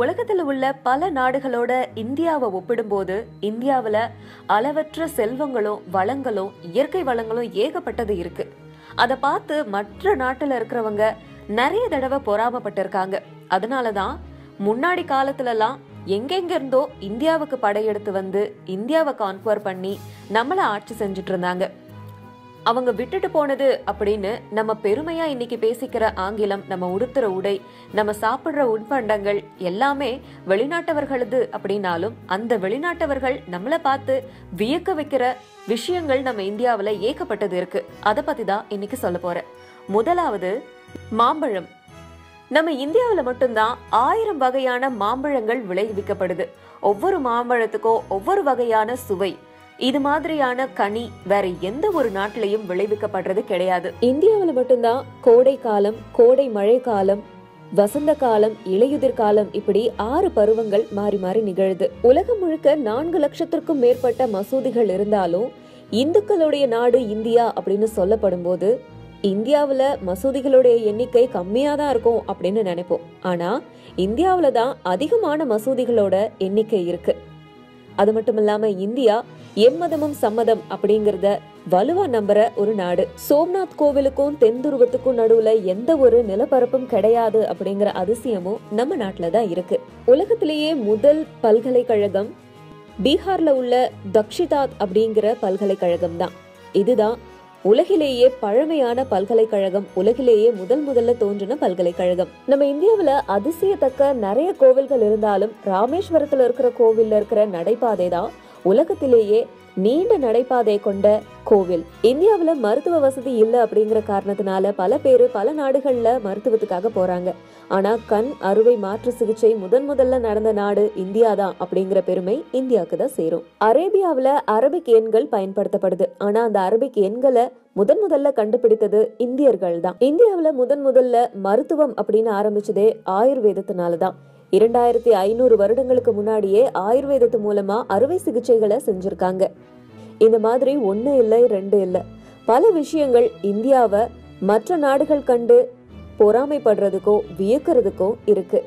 உலகத்தில் உள்ள பல நாடுகளோட இந்தியாவை ஒப்பிடும்போது இந்தியாவில் அளவற்ற செல்வங்களும் வளங்களும் இயற்கை வளங்களும் ஏகப்பட்டது இருக்கு. அதை பார்த்து மற்ற நாட்டில் இருக்கிறவங்க நிறைய தடவை பொறாமப்பட்டிருக்காங்க. அதனாலதான் முன்னாடி காலத்துலலாம் எங்கெங்கிருந்தோ இந்தியாவுக்கு படையெடுத்து வந்து இந்தியாவை கான்குவர் பண்ணி நம்மளை ஆட்சி செஞ்சுட்டு இருந்தாங்க. அவங்க விட்டுட்டு போனது அப்படின்னு நம்ம பெருமையா இன்னைக்கு பேசிக்கிற ஆங்கிலம் நம்ம உடுத்துற உடை நம்ம சாப்பிடுற உண்பண்டங்கள் எல்லாமே வெளிநாட்டவர்களது அப்படின்னாலும் அந்த வெளிநாட்டவர்கள் நம்மளை பார்த்து வியக்க வைக்கிற விஷயங்கள் நம்ம இந்தியாவில் ஏகப்பட்டது இருக்கு. அதை பத்தி தான் இன்னைக்கு சொல்ல போறேன். முதலாவது மாம்பழம். நம்ம இந்தியாவில் மட்டும்தான் ஆயிரம் வகையான மாம்பழங்கள் விளைவிக்கப்படுது. ஒவ்வொரு மாம்பழத்துக்கும் ஒவ்வொரு வகையான சுவை. இது மாதிரியான கனி வேற எந்த ஒரு நாட்டிலையும் விளைவிக்கப்படுறது கிடையாது. இந்தியாவில் மட்டும்தான் கோடை காலம் கோடை மழை காலம் வசந்த காலம் இலையுதிர் காலம் இப்படி ஆறு பருவங்கள் மாறி மாறி நிகழுது. உலகம் முழுக்க நான்கு லட்சத்திற்கும் மேற்பட்ட மசூதிகள் இருந்தாலும் இந்துக்களுடைய நாடு இந்தியா அப்படின்னு சொல்லப்படும் போது இந்தியாவில் மசூதிகளுடைய எண்ணிக்கை கம்மியாக தான் இருக்கும் அப்படின்னு நினைப்போம். ஆனால் இந்தியாவில் தான் அதிகமான மசூதிகளோட எண்ணிக்கை இருக்குது அது மட்டும் இல்லாம இந்தியா எம்மதமும் சம்மதம் அப்படிங்கறத வலுவா நம்புற ஒரு நாடு. சோம்நாத் கோவிலுக்கும் தென் துருவத்துக்கும் நடுவுல எந்த ஒரு நிலப்பரப்பும் கிடையாது அப்படிங்கிற அதிசயமும் நம்ம நாட்டுல தான் இருக்கு. உலகத்திலேயே முதல் பல்கலைக்கழகம் பீகார்ல உள்ள தக்ஷிதாத் அப்படிங்கிற பல்கலைக்கழகம் தான் இதுதான் உலகிலேயே பழமையான பல்கலைக்கழகம் உலகிலேயே முதல் முதல்ல தோன்றின பல்கலைக்கழகம். நம்ம இந்தியாவுல அதிசயத்தக்க நிறைய கோவில்கள் இருந்தாலும் ராமேஸ்வரத்துல இருக்கிற கோவில்ல இருக்கிற நடைபாதை தான் உலகத்திலேயே நீண்ட நடைபாதை கொண்ட கோவில். இந்தியாவில் மருத்துவ வசதி இல்லை அப்படிங்கிற காரணத்தினால பல பேர் பல நாடுகளில் மருத்துவத்துக்காக போறாங்க. ஆனா கண் அறுவை மாற்று சிகிச்சை முதன் முதல்ல நடந்த நாடு இந்தியா தான் அப்படிங்கிற பெருமை இந்தியாவுக்கு தான் சேரும். அரேபியாவில் அரபிக் எண்கள் பயன்படுத்தப்படுது. ஆனா அந்த அரபிக் எண்களை முதன் முதல்ல கண்டுபிடித்தது இந்தியர்கள் தான். இந்தியாவில் முதன் முதல்ல மருத்துவம் அப்படின்னு ஆரம்பிச்சதே ஆயுர்வேதத்தினால தான். இரண்டாயிரத்தி ஐநூறு வருடங்களுக்கு முன்னாடியே ஆயுர்வேதத்து மூலமா அறுவை சிகிச்சைகளை செஞ்சிருக்காங்க. இந்த மாதிரி ஒண்ணு இல்லை ரெண்டு இல்லை. பல விஷயங்கள் இந்தியாவை மற்ற நாடுகள் கண்டு பொறாமைப்படுறதுக்கோ வியக்கிறதுக்கோ இருக்கு.